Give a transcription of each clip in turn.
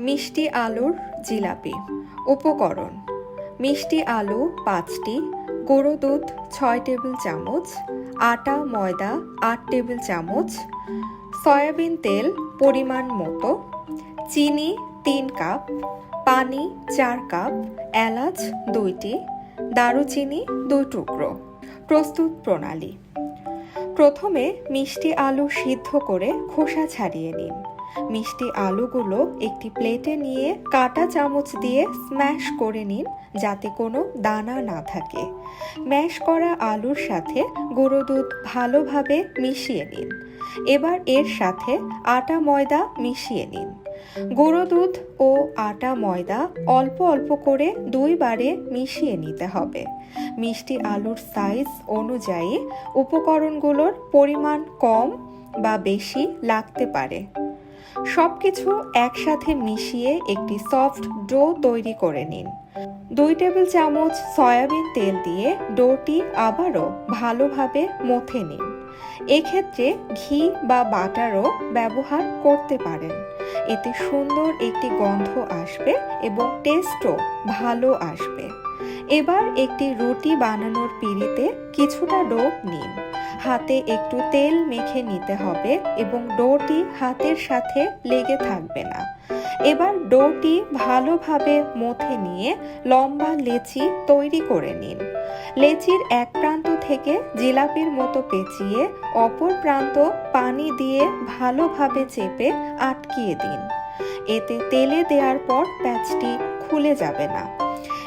মিষ্টি আলুর জিলাপি। উপকরণ, মিষ্টি আলু পাঁচটি, গুঁড়ো দুধ ছয় টেবিল চামচ, আটা, ময়দা আট টেবিল চামচ, সয়াবিন তেল পরিমাণ মতো, চিনি তিন কাপ, পানি চার কাপ, এলাচ দুইটি, দারুচিনি দুই টুকরো। প্রস্তুত প্রণালী। প্রথমে মিষ্টি আলু সিদ্ধ করে খোসা ছাড়িয়ে নিন। মিষ্টি আলুগুলো একটি প্লেটে নিয়ে কাটা চামচ দিয়ে স্ম্যাশ করে নিন যাতে কোনো দানা না থাকে। ম্যাশ করা আলুর সাথে গুঁড়ো দুধ ভালোভাবে মিশিয়ে নিন। এবার এর সাথে আটা ময়দা মিশিয়ে নিন। গুঁড়ো দুধ ও আটা ময়দা অল্প অল্প করে দুইবারে মিশিয়ে নিতে হবে। মিষ্টি আলুর সাইজ অনুযায়ী উপকরণগুলোর পরিমাণ কম বা বেশি লাগতে পারে। সব কিছু একসাথে মিশিয়ে একটি সফট ডো তৈরি করে নিন। দুই টেবিল চামচ সয়াবিন তেল দিয়ে ডোটি আবারও ভালোভাবে মথে নিন। এক্ষেত্রে ঘি বা বাটারও ব্যবহার করতে পারেন। এতে সুন্দর একটি গন্ধ আসবে এবং টেস্টও ভালো আসবে। এবার একটি রুটি বানানোর পিঁড়িতে কিছুটা ডো নিন। হাতে একটু তেল মেখে নিতে হবে এবং ডোটি হাতের সাথে লেগে থাকবে না। এবার ডোটি ভালোভাবে মথে নিয়ে লম্বা লেচি তৈরি করে নিন। লেচির এক প্রান্ত থেকে জিলাপির মতো পেঁচিয়ে অপর প্রান্ত পানি দিয়ে ভালোভাবে চেপে আটকিয়ে দিন। এতে তেলে দেওয়ার পর প্যাচটি খুলে যাবে না।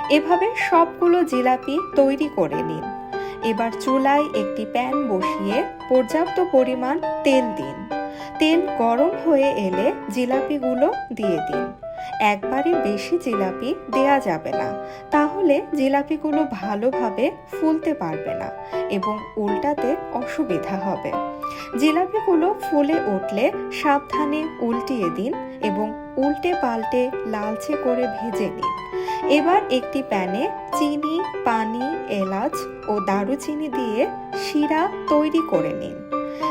এভাবে সবগুলো জিলাপি তৈরি করে নিন। এবার চুলায় একটি প্যান বসিয়ে পর্যাপ্ত পরিমাণ তেল দিন। তেল গরম হয়ে এলে জিলাপিগুলো দিয়ে দিন। একবারে বেশি জিলাপি দেয়া যাবে না। তাহলে জিলাপিগুলো ভালোভাবে ফুলতে পারবে না এবং উল্টাতে অসুবিধা হবে। জিলাপিগুলো ফুলে উঠলে সাবধানে উল্টিয়ে দিন এবং উল্টে পাল্টে লালচে করে ভেজে নিন। এবার একটি প্যানে চিনি, পানি, এলাচ ও দারুচিনি দিয়ে শিরা তৈরি করে নিন।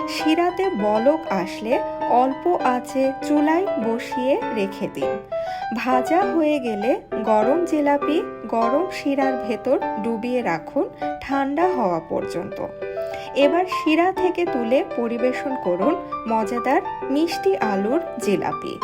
শিরাতে বলক আসলে অল্প আঁচে চুলায় বসিয়ে রেখে দিন। ভাজা হয়ে গেলে গরম জেলাপি গরম শিরার ভেতর ডুবিয়ে রাখুন ঠান্ডা হওয়া পর্যন্ত। এবার শিরা থেকে তুলে পরিবেশন করুন মজাদার মিষ্টি আলুর জিলাপি।